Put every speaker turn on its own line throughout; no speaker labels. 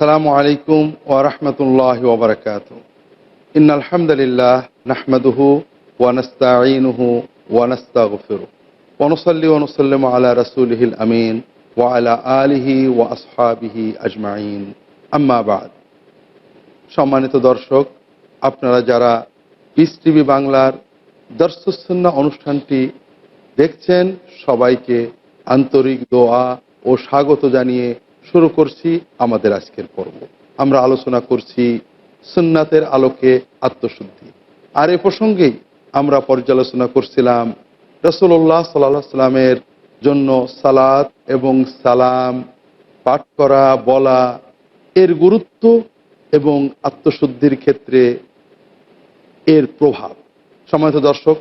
সালামু আলাইকুম ওরহমতুল্লাহ ওবরকাত ইন আলহামদুলিল্লাহ নাহমদুহু ওয়ানস্তাইনুহু ওয়ানস্তাগফিরু ওনসল্লি ওনসল্লিম আলা রসুলহিল আমিন ওয়া আলা আলিহি ওয়া আসহাবিহি আজমাইন। আম্মাবাদ সম্মানিত দর্শক, আপনারা যারা পিস টিভি বাংলার দর্শসন্না অনুষ্ঠানটি দেখছেন, সবাইকে আন্তরিক দোয়া ও স্বাগত জানিয়ে শুরু করছি আমাদের আজকের পর্ব। আমরা আলোচনা করছি সুন্নাতের আলোকে আত্মশুদ্ধি। আর এ প্রসঙ্গেই আমরা পর্যালোচনা করছিলাম রসুল্লাহ সাল্লাহ সাল্লামের জন্য সালাত এবং সালাম পাঠ করা, বলা, এর গুরুত্ব এবং আত্মশুদ্ধির ক্ষেত্রে এর প্রভাব। সম্মানিত দর্শক,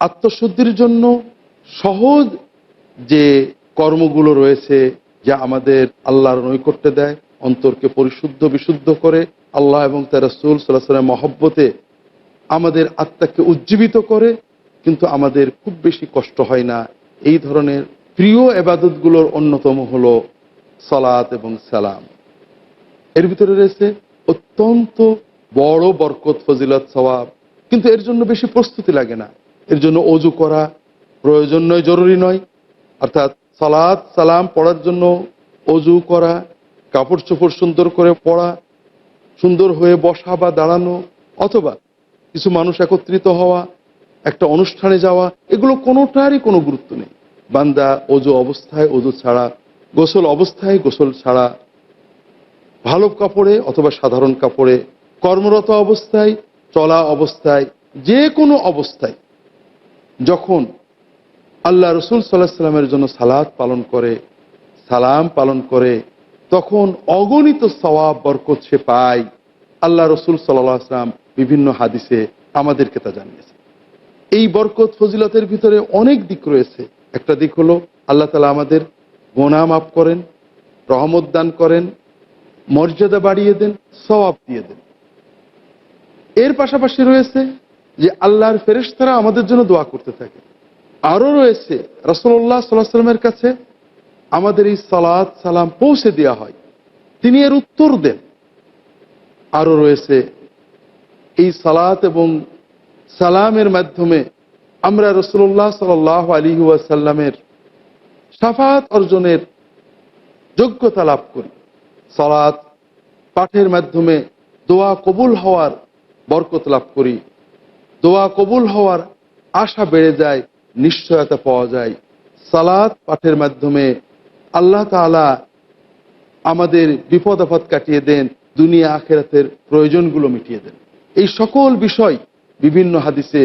আত্মশুদ্ধির জন্য সহজ যে কর্মগুলো রয়েছে যা আমাদের আল্লাহর নৈকট্য দেয়, অন্তরকে পরিশুদ্ধ, বিশুদ্ধ করে আল্লাহ এবং তার রসুল সাল্লাহামের মহব্বতে আমাদের আত্মাকে উজ্জীবিত করে, কিন্তু আমাদের খুব বেশি কষ্ট হয় না। এই ধরনের প্রিয় এবাদতগুলোর অন্যতম হলো সালাত এবং সালাম। এর ভিতরে রয়েছে অত্যন্ত বড় বরকত, ফজিলত, সওয়াব। কিন্তু এর জন্য বেশি প্রস্তুতি লাগে না। এর জন্য অজু করা প্রয়োজন নয়, জরুরি নয়। অর্থাৎ সালাদ সালাম পড়ার জন্য অজু করা কাপড় চোপড় সুন্দর করে পড়া, সুন্দর হয়ে বসা বা দাঁড়ানো, অথবা কিছু মানুষ একত্রিত হওয়া, একটা অনুষ্ঠানে যাওয়া, এগুলো কোনোটারই কোনো গুরুত্ব নেই। বান্দা অজু অবস্থায়, অজু ছাড়া, গোসল অবস্থায়, গোসল ছাড়া, ভালো কাপড়ে অথবা সাধারণ কাপড়ে, কর্মরত অবস্থায়, চলা অবস্থায়, যে কোনো অবস্থায়, যখন আল্লাহ রসুল সাল্লাহ সাল্লামের জন্য সালাদ পালন করে, সালাম পালন করে, তখন অগণিত সওয়াব, বরকত সে পায়। আল্লাহ রসুল সাল্লাহ আসলাম বিভিন্ন হাদিসে আমাদেরকে তা জানিয়েছে এই বরকত, ফজিলতের ভিতরে অনেক দিক রয়েছে। একটা দিক হলো, আল্লাহ তালা আমাদের গোনা মাফ করেন, রহমত দান করেন, মর্যাদা বাড়িয়ে দেন, সওয়াব দিয়ে দেন। এর পাশাপাশি রয়েছে যে, আল্লাহর ফেরেশতারা আমাদের জন্য দোয়া করতে থাকে। আরও রয়েছে রসল্লাহ সাল্লাহ সাল্লামের কাছে আমাদের এই সালাদ সালাম পৌঁছে দেওয়া হয়। তিনি এর উত্তর দেন। আরও রয়েছে, এই সালাত এবং সালামের মাধ্যমে আমরা রসুল্লাহ সাল আলী ওয়াসাল্লামের সাফাত অর্জনের যোগ্যতা লাভ করি। সালাত পাঠের মাধ্যমে দোয়া কবুল হওয়ার বরকত লাভ করি। দোয়া কবুল হওয়ার আশা বেড়ে যায়। নিশ্চয়তা পাওয়া যায়। সালাত পাঠের মাধ্যমে আল্লাহ তালা আমাদের বিপদ আপদ কাটিয়ে দেন, দুনিয়া আখেরাতের প্রয়োজনগুলো মিটিয়ে দেন। এই সকল বিষয় বিভিন্ন হাদিসে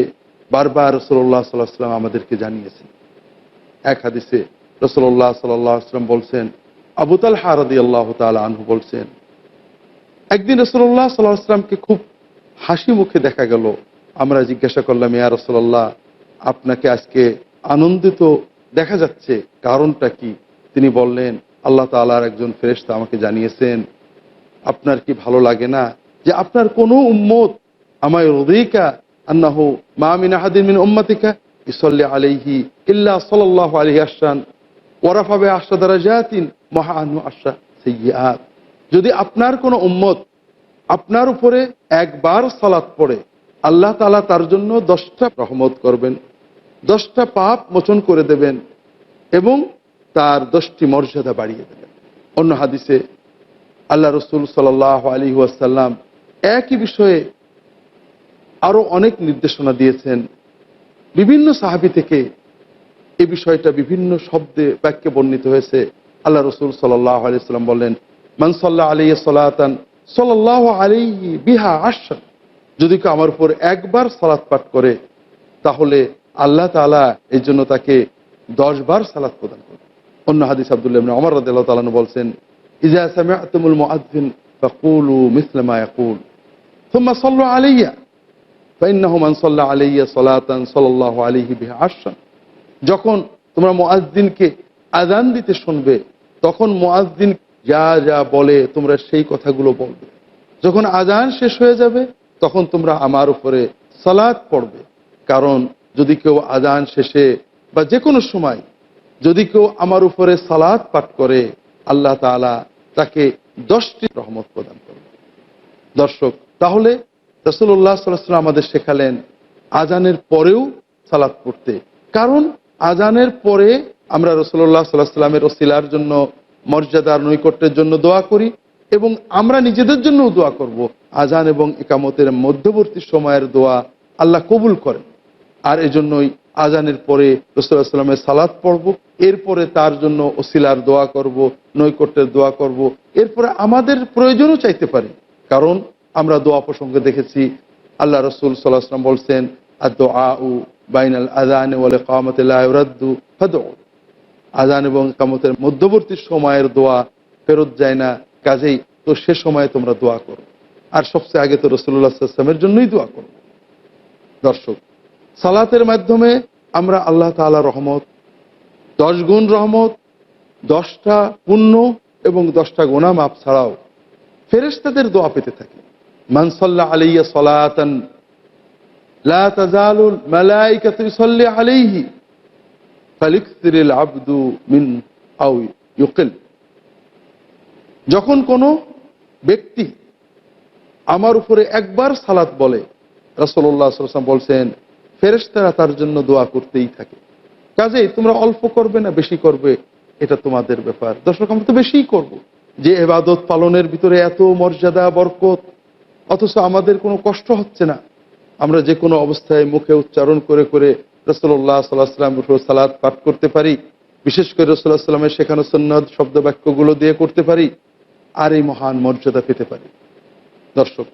বারবার রসল্লাহ সাল্লাহ সাল্লাম আমাদেরকে জানিয়েছেন। এক হাদিসে রসল্লাহ সাল্লাম বলছেন আবুতাল হারদি আল্লাহ তালা আনহু বলছেন, একদিন রসল্লাহ সাল্লাহ আসলামকে খুব হাসি মুখে দেখা গেল। আমরা জিজ্ঞাসা করলাম, ইয়া রসল্লাহ আপনাকে আজকে আনন্দিত দেখা যাচ্ছে। কারণটা কি? তিনি বললেন, আল্লাহ তালার একজন ফেরেস্তা আমাকে জানিয়েছেন, আপনার কি ভালো লাগে না? যে আপনার কোনো উম্মত আমায় রদিকা আন্নাহ মামিন আহাদিন মিন উম্মাতিকা ইসল্লি আলাইহি ইল্লা সাল্লাল্লাহু আলাইহি আসান ওরাফাবে আশা দ্বারা জাতিন মহানু আশা সৈয়াত যদি আপনার কোনো উম্মত আপনার উপরে একবার সালাত পড়ে, আল্লাহ তালা তার জন্য দশটা রহমত করবেন। দশটা পাপ মোচন করে দেবেন এবং তার দশটি মর্যাদা বাড়িয়ে দেবেন। অন্য হাদিসে আল্লাহ রসুল সাল আলী ওয়াসাল্লাম একই বিষয়ে আরও অনেক নির্দেশনা দিয়েছেন। বিভিন্ন সাহাবি থেকে এই বিষয়টা বিভিন্ন শব্দে বাক্যে বর্ণিত হয়েছে। আল্লাহ রসুল সাল্লাহ আলিয়াল্লাম বললেন মানসাল্লাহ আলিয়া সাল্লাহান সাল্লাহ আলী বিহা আশা যদি কেউ আমার উপর একবার সালাত পাঠ করে, তাহলে আল্লাহ তালা এই জন্য তাকে দশ বার সালাত প্রদান করে অন্য হাদিস আবদুল্লাহ অমর রাদিল্লাহ তালানু বলছেন যখন তোমরা মুআযযিনকে আযান দিতে শুনবে, তখন মুআযযিন যা যা বলে তোমরা সেই কথাগুলো বলবে। যখন আজান শেষ হয়ে যাবে, তখন তোমরা আমার উপরে সালাত পড়বে। কারণ যদি কেউ আজান শেষে বা যে কোনো সময় যদি কেউ আমার উপরে সালাত পাঠ করে, আল্লাহ তালা তাকে দশটি রহমত প্রদান করবে দর্শক, তাহলে রসুল্লাহ সাল্লাম আমাদের শেখালেন আজানের পরেও সালাত পড়তে। কারণ আজানের পরে আমরা রসুল্লাহ সাল্লাহ সাল্লামের ওসিলার জন্য, মর্যাদার নৈকট্যের জন্য দোয়া করি এবং আমরা নিজেদের জন্যও দোয়া করব। আজান এবং একামতের মধ্যবর্তী সময়ের দোয়া আল্লাহ কবুল করেন। আর এজন্যই আজানের পরে রসুল্লাহ সাল্লামের সালাদ পড়ব। এরপরে তার জন্য ওসিলার দোয়া করব, নৈকট্যের দোয়া করব। এরপরে আমাদের প্রয়োজনও চাইতে পারি। কারণ আমরা দোয়া প্রসঙ্গে দেখেছি, আল্লাহ রসুল সাল্লাহ সাল্লাম বলছেন আর দোয়া উ বাইনাল আজান বলে কামতুল্লাহরাদ্দু ফাদৌ আজান এবং কামতের মধ্যবর্তী সময়ের দোয়া ফেরত যায় না, কাজেই তো সে সময়ে তোমরা দোয়া করো। আর সবচেয়ে আগে তো রসুল্লাহ সাল্লামের জন্যই দোয়া করো। দর্শক সালাতের মাধ্যমে আমরা আল্লাহ তাআলা রহমত, দশ গুণ রহমত, দশটা পুণ্য এবং দশটা গোনা মাপ ছাড়াও ফেরেশতাদের দোয়া পেতে থাকি। মানসল্লা আলাইয়া সলাতান যখন কোনো ব্যক্তি আমার উপরে একবার সালাত বলে সাল্লাল্লাহু বলছেন ফেরেশতারা তার জন্য দোয়া করতেই থাকে। কাজেই তোমরা অল্প করবে না, বেশি করবে, এটা তোমাদের ব্যাপার। দর্শক, আমরা তো বেশিই করব। যে এবাদত পালনের ভিতরে এত মর্যাদা, বরকত, অথচ আমাদের কোনো কষ্ট হচ্ছে না। আমরা যে কোনো অবস্থায় মুখে উচ্চারণ করে করে রসল্লাহ সাল্লাহ সাল্লাম সালাদ পাঠ করতে পারি। বিশেষ করে রসুল্লাহ সাল্লামের শেখানো সন্ন্যদ শব্দ বাক্যগুলো দিয়ে করতে পারি আর এই মহান মর্যাদা পেতে পারি। দর্শক,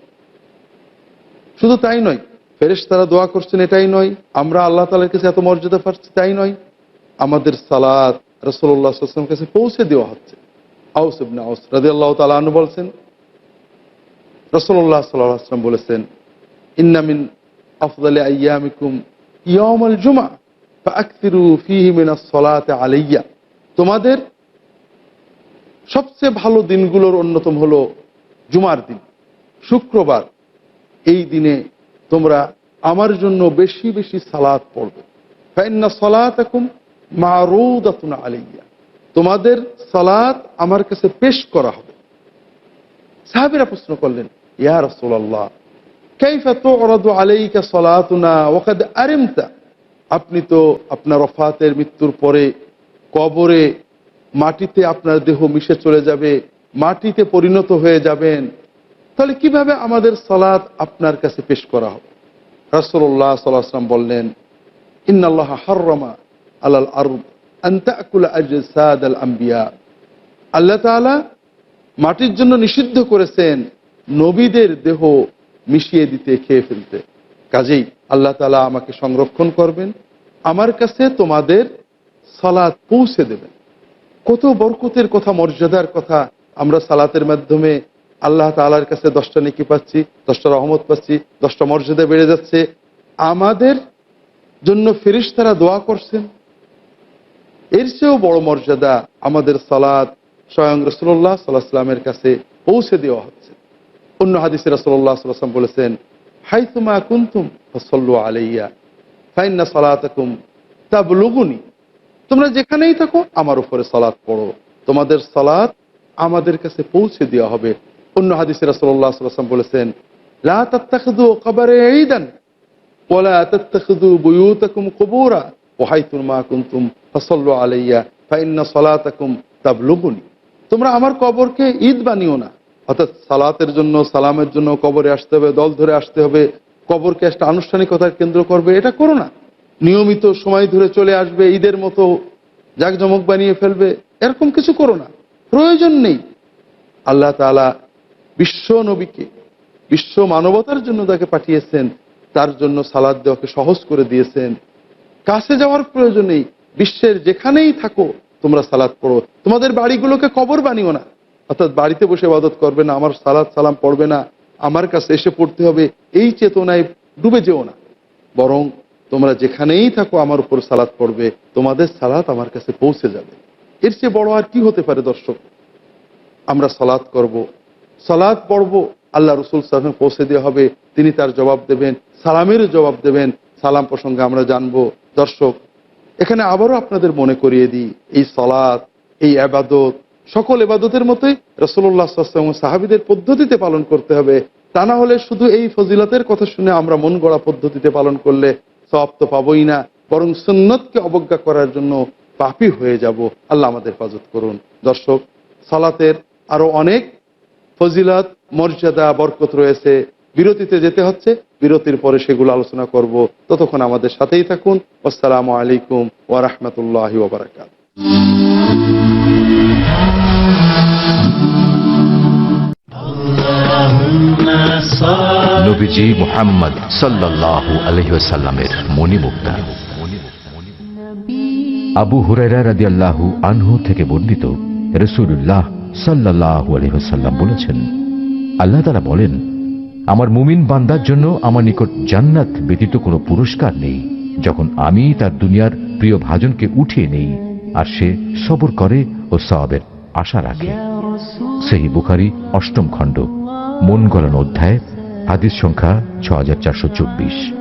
শুধু তাই নয় ফেরেশ তারা দোয়া করছেন, এটাই নয়। আমরা আল্লাহ তালার কাছে এত মর্যাদা পাচ্ছি, তাই নয়। আমাদের সালাদ রসল্লাহামের কাছে পৌঁছে দেওয়া হচ্ছে। আউস ইবনে আউস রাজি আল্লাহ তালু বলছেন রসল্লাহ সাল্লাহ আসলাম বলেছেন ইন্নামিন আফদালে আয়ামিকুম ইয়ামাল জুমা সলাতে আলাইয়া। তোমাদের সবচেয়ে ভালো দিনগুলোর অন্যতম হলো জুমার দিন, শুক্রবার। এই দিনে তোমরা আমার জন্য বেশি বেশি সালাত পড়বে। ফাইন্না সালাত এখন মারুদাতুন আলাইয়া। তোমাদের সালাত আমার কাছে পেশ করা হবে। সাহাবিরা প্রশ্ন করলেন, ইয়া রাসূলুল্লাহ, কাইফা তুরাদু আলাইকা সালাতুনা ওয়াকাদ আরিমতা? আপনি তো আপনার ওফাতের মৃত্যুর পরে কবরে মাটিতে আপনার দেহ মিশে চলে যাবে, মাটিতে পরিণত হয়ে যাবেন। তাহলে কীভাবে আমাদের সালাত আপনার কাছে পেশ করা হবে? আলাইহি ওয়াসাল্লাম বললেন, ইন্নাল্লাহ হাররামা আলাল আরব আম্বিয়া। আল্লাহ মাটির জন্য নিষিদ্ধ করেছেন নবীদের দেহ মিশিয়ে দিতে, খেয়ে ফেলতে। কাজেই আল্লাহ তালা আমাকে সংরক্ষণ করবেন, আমার কাছে তোমাদের সালাদ পৌঁছে দেবেন। কত বরকতের কথা, মর্যাদার কথা আমরা সালাতের মাধ্যমে আল্লাহ তালার কাছে দশটা নেকি পাচ্ছি, দশটা রহমত পাচ্ছি, দশটা মর্যাদা বেড়ে যাচ্ছে। আমাদের জন্য ফেরিস তারা দোয়া করছেন। এর চেয়েও বড় মর্যাদা আমাদের সালাদ স্বয়ং রসুল্লাহ সাল্লাহ সাল্লামের কাছে পৌঁছে দেওয়া হচ্ছে। অন্য হাদিসে রসল্লাহ সাল্লাম বলেছেন হাইতুমা কুন্তুম ফসল্লু আলাইয়া, ফাইন্না সালাতাকুম তাবলুগুনি। তোমরা যেখানেই থাকো, আমার উপরে সালাত পড়ো। তোমাদের সালাত আমাদের কাছে পৌঁছে দেওয়া হবে। অন্য হাদিসে বলেছেন তোমরা আমার কবরকে ঈদ বানিও না, অর্থাৎ সালাতের জন্য, সালামের জন্য কবরে আসতে হবে, দল ধরে আসতে হবে, কবরকে একটা আনুষ্ঠানিকতার কেন্দ্র করবে, এটা করো না। নিয়মিত সময় ধরে চলে আসবে, ঈদের মতো জাকজমক বানিয়ে ফেলবে, এরকম কিছু করো না। প্রয়োজন নেই। আল্লাহ তালা বিশ্ব নবীকে, বিশ্ব মানবতার জন্য তাকে পাঠিয়েছেন, তার জন্য সালাদ দেওয়াকে সহজ করে দিয়েছেন। কাছে যাওয়ার প্রয়োজন নেই বিশ্বের যেখানেই থাকো, তোমরা সালাদ পড়ো। তোমাদের বাড়িগুলোকে কবর বানিও না। অর্থাৎ বাড়িতে বসে ইবাদত করবে না, আমার সালাদ সালাম পড়বে না, আমার কাছে এসে পড়তে হবে, এই চেতনায় ডুবে যেও না। বরং তোমরা যেখানেই থাকো, আমার উপর সালাদ পড়বে, তোমাদের সালাদ আমার কাছে পৌঁছে যাবে। এর চেয়ে বড় আর কি হতে পারে দর্শক? আমরা সালাদ করব সালাদ পড়ব, আল্লাহ রসুল সালাম পৌঁছে দেওয়া হবে, তিনি তার জবাব দেবেন সালামেরও জবাব দেবেন, সালাম প্রসঙ্গে আমরা জানব। দর্শক, এখানে আবারও আপনাদের মনে করিয়ে দিই, এই সালাদ এই আবাদত, সকল এবাদতের মতোই রসল্লাহ সাহাবিদের পদ্ধতিতে পালন করতে হবে। তা না হলে শুধু এই ফজিলতের কথা শুনে আমরা মন গড়া পদ্ধতিতে পালন করলে সব তো পাবই না, বরং সুন্নতকে অবজ্ঞা করার জন্য পাপি হয়ে যাব। আল্লাহ আমাদের হেফাজত করুন। দর্শক, সালাতের আরও অনেক ফজিলত, মর্যাদা, বরকত রয়েছে। বিরতিতে যেতে হচ্ছে। বিরতির পরে সেগুলো আলোচনা করব। ততক্ষণ আমাদের সাথেই থাকুন। আসসালামু আলাইকুম ওয়া রাহমাতুল্লাহি ওয়া বারাকাতুহু।
নবীজি মোহাম্মদ সাল্লাল্লাহু মণিমুক্তা। আবু হুরাইরা রাদিয়াল্লাহু আনহু থেকে বর্ণিত রসুল্লাহ সাল্লাল্লাহু আলহিহাল্লাম বলেছেন, আল্লাহ তালা বলেন, আমার মুমিন বান্দার জন্য আমার নিকট জান্নাত ব্যতীত কোনো পুরস্কার নেই। যখন আমি তার দুনিয়ার প্রিয় ভাজনকে উঠিয়ে নেই, আর সে সবর করে ও সবের আশা রাখে। সেই বুখারি, অষ্টম খণ্ড, মন গলানো অধ্যায়, হাদিস সংখ্যা ছ হাজার চারশো চব্বিশ।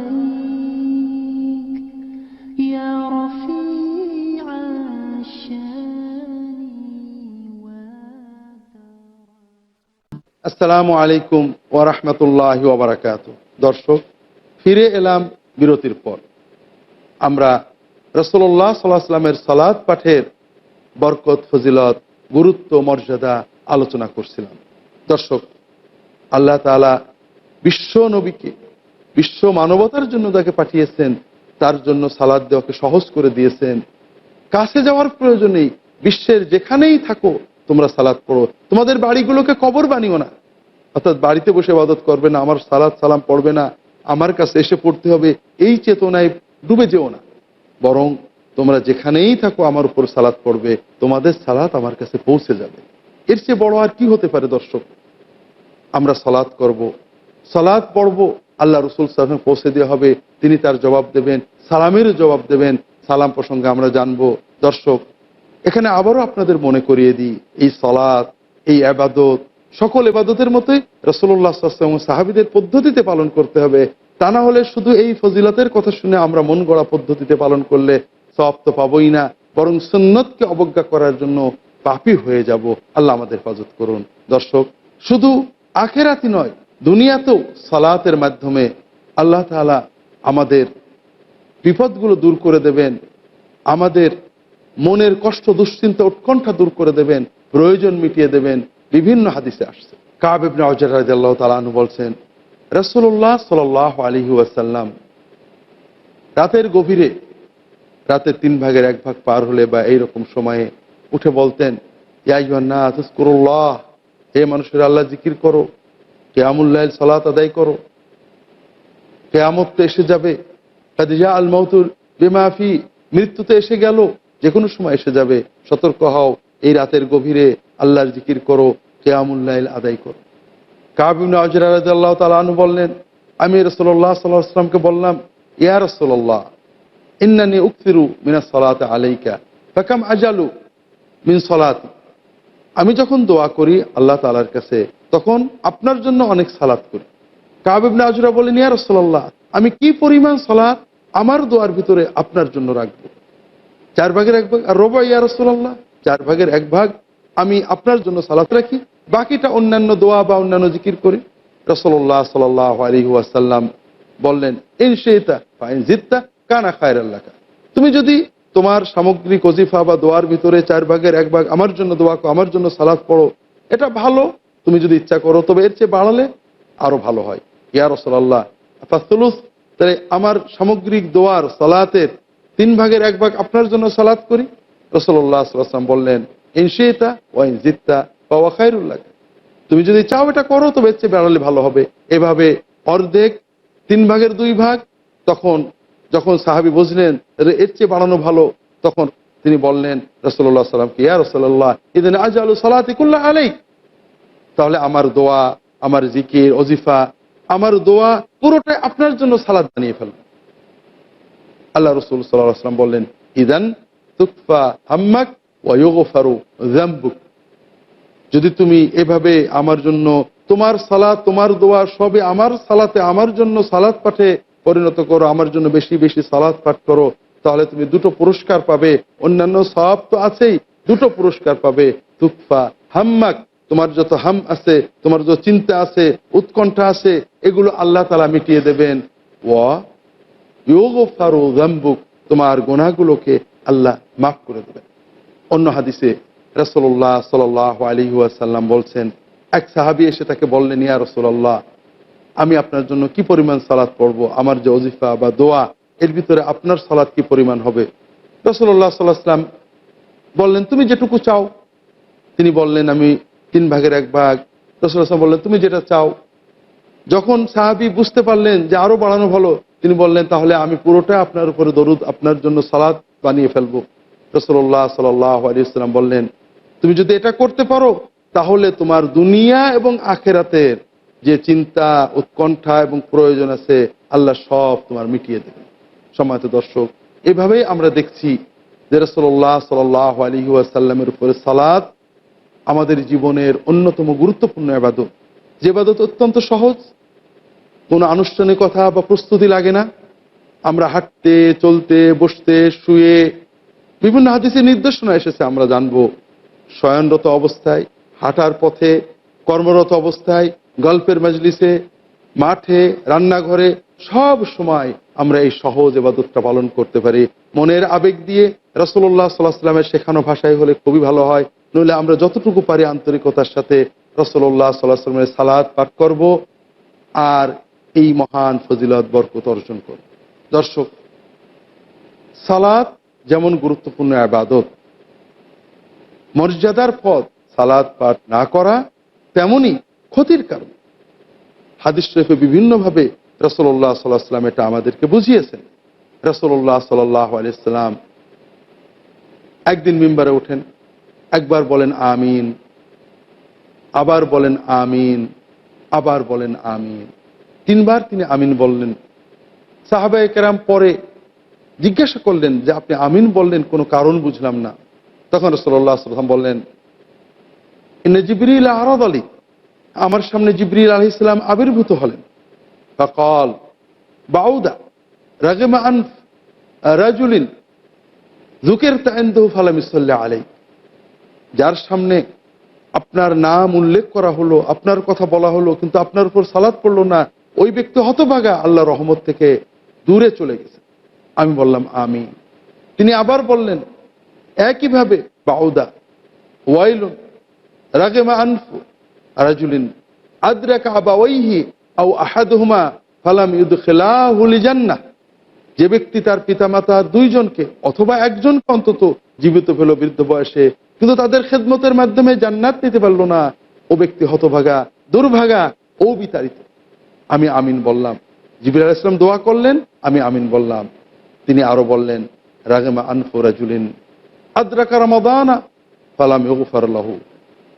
আসসালামু আলাইকুম ওয়া রাহমাতুল্লাহি ওয়া বারাকাতুহু। দর্শক, ফিরে এলাম বিরতির পর। আমরা রসল্লাহ সাল্লাহ সাল্লামের সালাদ পাঠের বরকত, ফজিলত, গুরুত্ব, মর্যাদা আলোচনা করছিলাম। দর্শক, আল্লাহ তাআলা বিশ্ব নবীকে, বিশ্ব মানবতার জন্য তাকে পাঠিয়েছেন, তার জন্য সালাদ দেওয়াকে সহজ করে দিয়েছেন। কাছে যাওয়ার প্রয়োজনেই বিশ্বের যেখানেই থাকো তোমরা সালাদ পড়ো। তোমাদের বাড়িগুলোকে কবর বানিও না। অর্থাৎ বাড়িতে বসে ইবাদত করবে না, আমার সালাদ সালাম পড়বে না, আমার কাছে এসে পড়তে হবে, এই চেতনায় ডুবে যেও না। বরং তোমরা যেখানেই থাকো, আমার উপর সালাদ পড়বে, তোমাদের সালাত আমার কাছে পৌঁছে যাবে। এর চেয়ে বড় আর কি হতে পারে, দর্শক? আমরা সালাদ করব। সালাদ পড়ব, আল্লাহ রসুল সালামে পৌঁছে দেওয়া হবে, তিনি তার জবাব দেবেন সালামেরও জবাব দেবেন, সালাম প্রসঙ্গে আমরা জানব। দর্শক এখানে আবারও আপনাদের মনে করিয়ে দিই, এই সলাদ এই আবাদত, সকল এবাদতের মতোই রসল্লাহ সাহাবিদের পদ্ধতিতে পালন করতে হবে। তা না হলে শুধু এই ফজিলাতের কথা শুনে আমরা মন গড়া পদ্ধতিতে পালন করলে সব তো পাবই না, বরং সুন্নতকে অবজ্ঞা করার জন্য পাপি হয়ে যাব। আল্লাহ আমাদের হেফাজত করুন। দর্শক, শুধু আখেরাতি নয়, দুনিয়াতেও সালাতের মাধ্যমে আল্লাহ তাআলা আমাদের বিপদগুলো দূর করে দেবেন, আমাদের মনের কষ্ট, দুশ্চিন্তা, উৎকণ্ঠা দূর করে দেবেন, প্রয়োজন মিটিয়ে দেবেন, বিভিন্ন হাদিসে আসছে। কাবিবনে তালানু বলছেন রসুল্লাহ সাল আলহি ওয়াসাল্লাম রাতের গভীরে রাতের তিন ভাগের এক ভাগ পার হলে বা এইরকম সময়ে উঠে বলতেন ইয়াইয়ান্না মানুষের, আল্লাহ জিকির করো কেয়ামুল্লাহ সালাত আদায় করো, কেয়ামত তো এসে যাবে কাদিজা আল বেমাফি মৃত্যুতে এসে গেল যে কোনো সময় এসে যাবে, সতর্ক হও, এই রাতের গভীরে আল্লাহর জিকির করো কেয়ামুল্লাহ আদায় করো। কাবিন আল্লাহ তালু বললেন, আমি রসল্লাহ সাল্লাহামকে বললাম, ইয়া রসল্লাহ ইন্নানি উক্তিরু মিনা সলাতে আলাইকা, ফাকাম আজালু মিন সলাতি। আমি যখন দোয়া করি আল্লাহ তালার কাছে, তখন আপনার জন্য অনেক সালাত করি। কাবিবনে আজরা বলেন ইয়া রসল্লাহ আমি কি পরিমাণ সালাত আমার দোয়ার ভিতরে আপনার জন্য রাখব? চার ভাগের এক ভাগ। আর রবা, ইয়া রসল্লাহ চার ভাগের এক ভাগ। আমি আপনার জন্য সালাত রাখি। বাকিটা অন্যান্য দোয়া বা অন্যান্য জিকির করি। রসল্লাহ সাল আলী ওয়াসাল্লাম বললেন, ইন শেতা ফাইন জিত্তা কানা খায়ের আল্লাহ তুমি যদি তোমার সামগ্রিক অজিফা বা দোয়ার ভিতরে চার ভাগের এক ভাগ আমার জন্য দোয়া আমার জন্য সালাদ পড়ো, এটা ভালো। তুমি যদি ইচ্ছা করো, তবে এর চেয়ে বাড়ালে আরও ভালো হয়। ইয়া রসল্লাহ তাহলে আমার সামগ্রিক দোয়ার সালাতের তিন ভাগের এক ভাগ আপনার জন্য সালাত করি। রসল্লাহ সাল্লাম বললেন ইনশিতা ওয়াইন জিত্তা বা ওয়াখাইরুল্লাহ তুমি যদি চাও এটা করো, তবে এর চেয়ে বেড়ালে ভালো হবে। এভাবে অর্ধেক তিন ভাগের দুই ভাগ, তখন যখন সাহাবি বুঝলেন এর চেয়ে বাড়ানো ভালো, তখন তিনি বললেন রসল্লাহ সাল্লামকে ইয়া রসল্লাহ ইদিন আজ আলু সালাতিকুল্লাহ আলাই তাহলে আমার দোয়া, আমার জিকির অজিফা আমার দোয়া পুরোটাই আপনার জন্য সালাদ বানিয়ে ফেলব। আল্লাহ রসুল সাল্লাম বললেন, ইদান তুকফা হাম্মাক ওয়াইগোফারু জাম্বুক যদি তুমি এভাবে আমার জন্য তোমার সালাত, তোমার দোয়া সবে আমার সালাতে আমার জন্য সালাত পাঠে পরিণত করো, আমার জন্য বেশি বেশি সালাত পাঠ করো, তাহলে তুমি দুটো পুরস্কার পাবে। অন্যান্য সব তো আছেই, দুটো পুরস্কার পাবে। তুকফা হাম্মাক, তোমার যত হাম আছে, তোমার যত চিন্তা আছে, উৎকণ্ঠা আছে, এগুলো আল্লাহ তালা মিটিয়ে দেবেন। ওয়া যামবুক, তোমার গোনাগুলোকে আল্লাহ মাফ করে দেবেন। অন্য হাদিসে রসল্লাহ সাল আলী সাল্লাম বলছেন, এক সাহাবি এসে তাকে বললেন, ইয়া রসল্লাহ আমি আপনার জন্য কি পরিমাণ সালাদ পড়ব? আমার যে অজিফা বা দোয়া, এর ভিতরে আপনার সালাদ কি পরিমাণ হবে? রসল্লাহ সাল্লাহাম বললেন, তুমি যেটুকু চাও। তিনি বললেন, আমি তিন ভাগের এক ভাগ। রসুল্লাহ বললেন, তুমি যেটা চাও। যখন সাহাবি বুঝতে পারলেন যে আরও বাড়ানো ভালো তিনি বললেন, তাহলে আমি পুরোটা আপনার উপরে দরুদ, আপনার জন্য সালাদ বানিয়ে ফেলব। রসল্লাহ সাল্লাম বললেন, তুমি যদি এটা করতে পারো, তাহলে তোমার দুনিয়া এবং আখেরাতের যে চিন্তা, উৎকণ্ঠা এবং প্রয়োজন আছে, আল্লাহ সব তোমার মিটিয়ে দেবে সময়ত দর্শক, এভাবেই আমরা দেখছি যে রসল্লাহ সাল আলী ওয়াসাল্লামের উপরে সালাদ আমাদের জীবনের অন্যতম গুরুত্বপূর্ণ আবাদত যে আবাদত অত্যন্ত সহজ কোনো আনুষ্ঠানিকতা বা প্রস্তুতি লাগে না। আমরা হাঁটতে, চলতে, বসতে, শুয়ে বিভিন্ন হাদিসের নির্দেশনা এসেছে, আমরা জানব। শয়নরত অবস্থায়, হাঁটার পথে, কর্মরত অবস্থায়, গল্পের মজলিসে, মাঠে, রান্নাঘরে, সব সময় আমরা এই সহজ এবাদতটা পালন করতে পারি। মনের আবেগ দিয়ে রসল্লাহ সাল্লাহ সাল্লামের শেখানো ভাষায় হলে খুবই ভালো হয়, নইলে আমরা যতটুকু পারি আন্তরিকতার সাথে রসল্লাহ সাল্লাহ সাল্লামের সালাদ পাঠ করব। আর এই মহান ফজিলত, বরকত অর্জন করব দর্শক সালাদ যেমন গুরুত্বপূর্ণ আবাদত, মর্যাদার পদ সালাদ পাঠ না করা তেমনি ক্ষতির কারণ। হাদিস শরীফে বিভিন্নভাবে রসল্লাহ সাল্লাহ সাল্লাম এটা আমাদেরকে বুঝিয়েছেন। রসল্লাহ সাল্লাহ আলিয়াল্লাম একদিন মেম্বারে ওঠেন, একবার বলেন আমিন, আবার বলেন আমিন, আবার বলেন আমিন। তিনবার তিনি আমিন বললেন। সাহাবাই কেরাম পরে জিজ্ঞাসা করলেন যে, আপনি আমিন বললেন, কোনো কারণ বুঝলাম না। তখন রসল্লাহ সাল্লাম বললেন জিবরিল আরদ আলী। আমার সামনে জিবরিল আলহ ইসলাম আবির্ভূত হলেন। বা কল বাউদা, রাগেমা আনফ রাজুলিন জুকের তাইন্দহু ফালাম ইসল্লাহ আলাই যার সামনে আপনার নাম উল্লেখ করা হলো, আপনার কথা বলা হলো, কিন্তু আপনার উপর সালাদ পড়ল না ওই ব্যক্তি হতভাগা আল্লাহ রহমত থেকে দূরে চলে গেছে। আমি বললাম আমি তিনি আবার বললেন, একইভাবে বাউদা, ওয়াইলুন, রাগেমা আনফু, রাজুলিন, আদ্রাকা আহাদহুমা ফালাম যে ব্যক্তি তার পিতামাতা দুইজনকে অথবা একজনকে অন্তত জীবিত পেল বৃদ্ধ বয়সে, কিন্তু তাদের খেদমতের মাধ্যমে জান্নাত নিতে পারল না, ও ব্যক্তি হতভাগা, দুর্ভাগা, ও বিতাড়িত। আমি আমিন বললাম। জিবির আল ইসলাম দোয়া করলেন, আমি আমিন বললাম। তিনি আরও বললেন, রাগেমা আনফু রাজুলিন আদ্রাকা রমাদানা ফালাম ইউগফারলাহু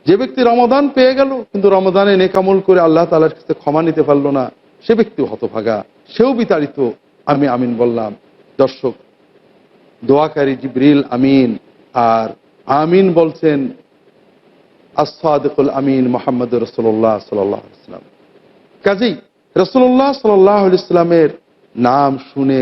যে ব্যক্তি রমাদান পেয়ে গেল, কিন্তু রমাদানে নেকামল করে আল্লাহ তালার কাছে ক্ষমা নিতে পারল না, সে ব্যক্তি হতভাগা। সেও বিতাড়িত, আমি আমিন বললাম। দর্শক, দোয়াকারী জিবরিল আমিন আর আমিন বলছেন আসাদুল আমিন মোহাম্মদ রসোল্লাহ সাল্লাম কাজেই রসোল্লাহ সাল্লাহ ইসলামের নাম শুনে,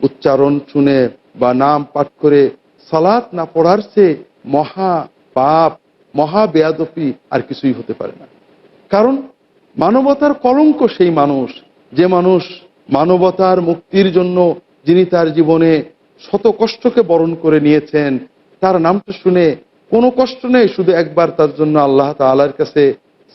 উচ্চারণ শুনে বা নাম পাঠ করে সালাত না পড়ার চেয়ে মহা পাপ, মহা বেয়াদপি আর কিছুই হতে পারে না। কারণ মানবতার কলঙ্ক সেই মানুষ, যে মানুষ মানবতার মুক্তির জন্য যিনি তার জীবনে শত কষ্টকে বরণ করে নিয়েছেন, তার নামটা শুনে কোনো কষ্ট নেই, শুধু একবার তার জন্য আল্লাহ তালার কাছে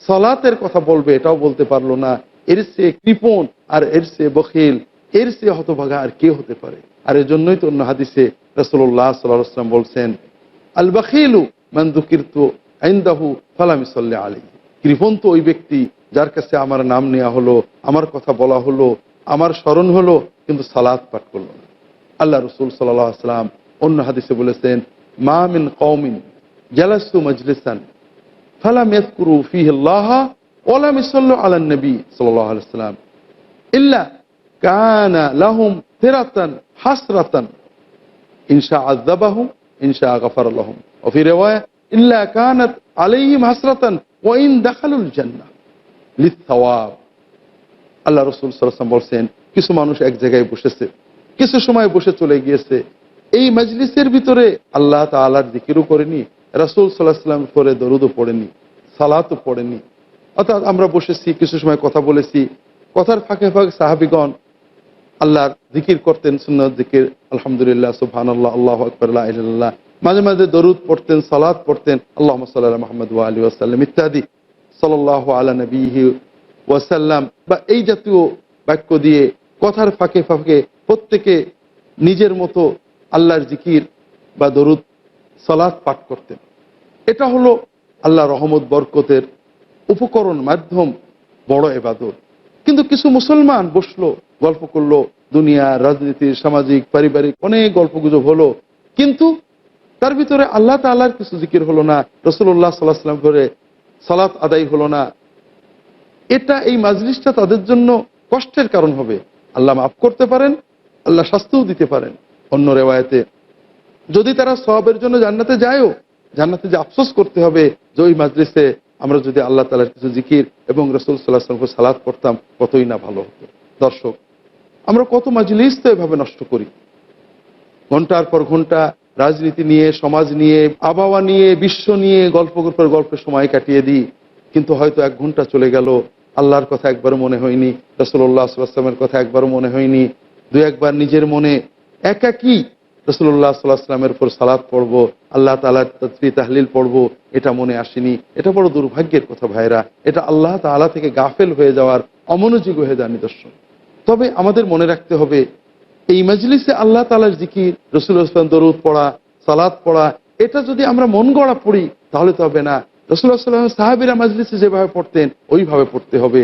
সালাতের কথা বলবে, এটাও বলতে পারল না। এর চেয়ে কৃপণ আর এর চেয়ে বখিল, এর চেয়ে হতভাগা আর কে হতে পারে? আর এর জন্যই তো অন্য হাদিসে রসল্লাহ সাল্লাম বলছেন, আল বখিলু মান্দুকিরতু আইন্দাহু ফালামি সাল্লা আলী কৃপণ তো ওই ব্যক্তি যার কাছে আমার নাম নেওয়া হলো, আমার কথা বলা হলো, আমার স্মরণ হলো, কিন্তু সালাদ পাঠ করল না। আল্লাহ রসুল সাল্লাহ সাল্লাম অন্য হাদিসে বলেছেন, মা মিন কৌমিন জালাসু মজলিসান ফালাম ইয়াজকুরু ফিহি ওয়ালাম ইসাল্লু আলা নবী সাল্লাম ইল্লা কানা লাহুম ফিরাতান হাসরাতান। ইনশা আযাবাহুম, ইনশা গাফার লাহুম। ওয়া ফি ইল্লা কানাত আলাইহিম হাসরাতান ওয়া ইন দাখালুল জান্নাহ লিথওয়াব আল্লাহ রসুল সাল্লাম বলছেন, কিছু মানুষ এক জায়গায় বসেছে, কিছু সময় বসে চলে গিয়েছে। এই মজলিসের ভিতরে আল্লাহ তালার দিকিরও করেনি, রাসুল সাল্লাহ সাল্লাম পরে দরুদও পড়েনি, সালাতও পড়েনি। অর্থাৎ আমরা বসেছি, কিছু সময় কথা বলেছি। কথার ফাঁকে ফাঁকে সাহাবিগণ আল্লাহর জিকির করতেন, সুন্নত জিকির। আলহামদুলিল্লাহ সুবহান আল্লাহ আল্লাহ আকবর আল্লাহ মাঝে মাঝে দরুদ পড়তেন সালাদ পড়তেন আল্লাহ সাল্লাহ মাহমদ আলী ওয়াসাল্লাম ইত্যাদি। সাল্লাহ আলা নবীহি ওয়াসাল্লাম। বা এই জাতীয় বাক্য দিয়ে কথার ফাঁকে ফাঁকে প্রত্যেকে নিজের মতো আল্লাহর জিকির বা দরুদ সালাদ পাঠ করতেন। এটা হলো আল্লাহ রহমত, বরকতের উপকরণ মাধ্যম বড় এবাদত। কিন্তু কিছু মুসলমান বসল, গল্প করল, দুনিয়া, রাজনীতি, সামাজিক, পারিবারিক অনেক গল্প গুজব হলো। কিন্তু তার ভিতরে আল্লাহ তাল্লাহর কিছু জিকির হলো না রসুল্লাহ সাল্লাহ সাল্লাম করে সালাত আদায় হলো না। এটা এই মাজলিসটা তাদের জন্য কষ্টের কারণ হবে। আল্লাহ মাফ করতে পারেন, আল্লাহ শাস্তিও দিতে পারেন। অন্য রেওয়ায়তে, যদি তারা সবের জন্য জান্নাতে যায়ও, জান্নাতে যে আফসোস করতে হবে যে ওই মাজলিসে আমরা যদি আল্লাহ তালার কিছু জিকির এবং রসুল সাল্লাহ সাল্লামকে সালাদ করতাম কতই না ভালো হতো। দর্শক, আমরা কত মাজলিস তো এভাবে নষ্ট করি। ঘণ্টার পর ঘণ্টা রাজনীতি নিয়ে, সমাজ নিয়ে, আবহাওয়া নিয়ে, বিশ্ব নিয়ে গল্প গল্পের গল্পে সময় কাটিয়ে দিই। কিন্তু হয়তো এক ঘণ্টা চলে গেল, আল্লাহর কথা একবারও মনে হয়নি রসুল্লাহ সাল্লামের কথা একবারও মনে হয়নি। দু একবার নিজের মনে একাকি রসুল্লাহ সাল্লাহ সাল্লামের উপর সালাদ পড়ব, আল্লাহ তালার তসবি তাহলিল পড়ব, এটা মনে আসেনি। এটা বড় দুর্ভাগ্যের কথা ভাইরা এটা আল্লাহ তালা থেকে গাফেল হয়ে যাওয়ার অমনোযোগ হয়ে যাওয়ার নিদর্শন। তবে আমাদের মনে রাখতে হবে, এই মজলিসে আল্লাহ তালার জিকির, রসুল ইসলাম দরুদ পড়া সালাদ পড়া, এটা যদি আমরা মন গড়া পড়ি, তাহলে তো হবে না। রসুল্লাহ সাল্লাম সাহাবিরা মজলিসে যেভাবে পড়তেন, ওইভাবে পড়তে হবে।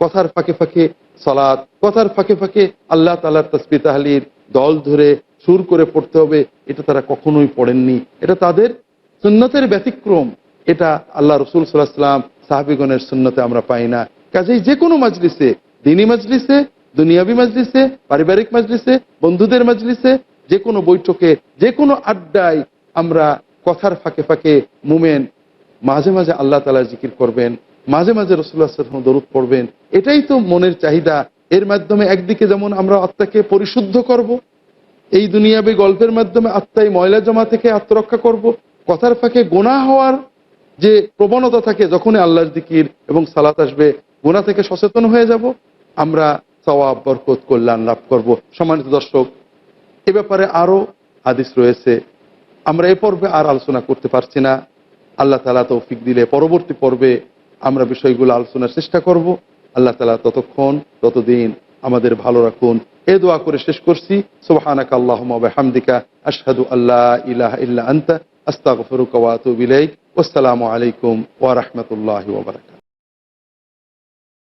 কথার ফাঁকে ফাঁকে সালাদ কথার ফাঁকে ফাঁকে আল্লাহ তালার তসবি তাহলির দল ধরে সুর করে পড়তে হবে, এটা তারা কখনোই পড়েননি। এটা তাদের সুন্নতের ব্যতিক্রম। এটা আল্লাহ রসুল সাল্লাহ সাল্লাম সাহাবিগণের সুন্নতে আমরা পাই না। কাজেই যে কোনো মজলিসে, দিনী মজলিসে, দুনিয়াবি মাজলিসে, পারিবারিক মাজলিসে, বন্ধুদের মাজলিসে যে কোনো বৈঠকে যে কোনো আড্ডায় আমরা কথার ফাঁকে ফাঁকে মুমেন, মাঝে মাঝে আল্লাহ তালা জিকির করবেন, মাঝে মাঝে রসুল্লাহ সাল্লাম দরুদ পড়বেন। এটাই তো মনের চাহিদা। এর মাধ্যমে একদিকে যেমন আমরা আত্মাকে পরিশুদ্ধ করব এই দুনিয়াবি গল্পের মাধ্যমে আত্মায় ময়লা জমা থেকে আত্মরক্ষা করব। কথার ফাঁকে গোনা হওয়ার যে প্রবণতা থাকে, যখনই আল্লাহর দিকির এবং সালাত আসবে গোনা থেকে সচেতন হয়ে যাব। আমরা সওয়াব, বরকত, কল্যাণ লাভ করব। সম্মানিত দর্শক, এ ব্যাপারে আরও হাদিস রয়েছে। আমরা এ পর্বে আর আলোচনা করতে পারছি না। আল্লাহ তালা তৌফিক দিলে পরবর্তী পর্বে আমরা বিষয়গুলো আলোচনার চেষ্টা করব। আল্লাহ তালা ততক্ষণ, ততদিন আমাদের ভালো রাখুন। এ দোয়া করে শেষ করছি। সোহানাক বিহামদিকা আশহাদু আল্লাহ ইলাহ ইল্লা আনতা আস্তাগফিরুকা ওয়া আতুবু আলাইকুম ওয়া রাহমাতুল্লাহি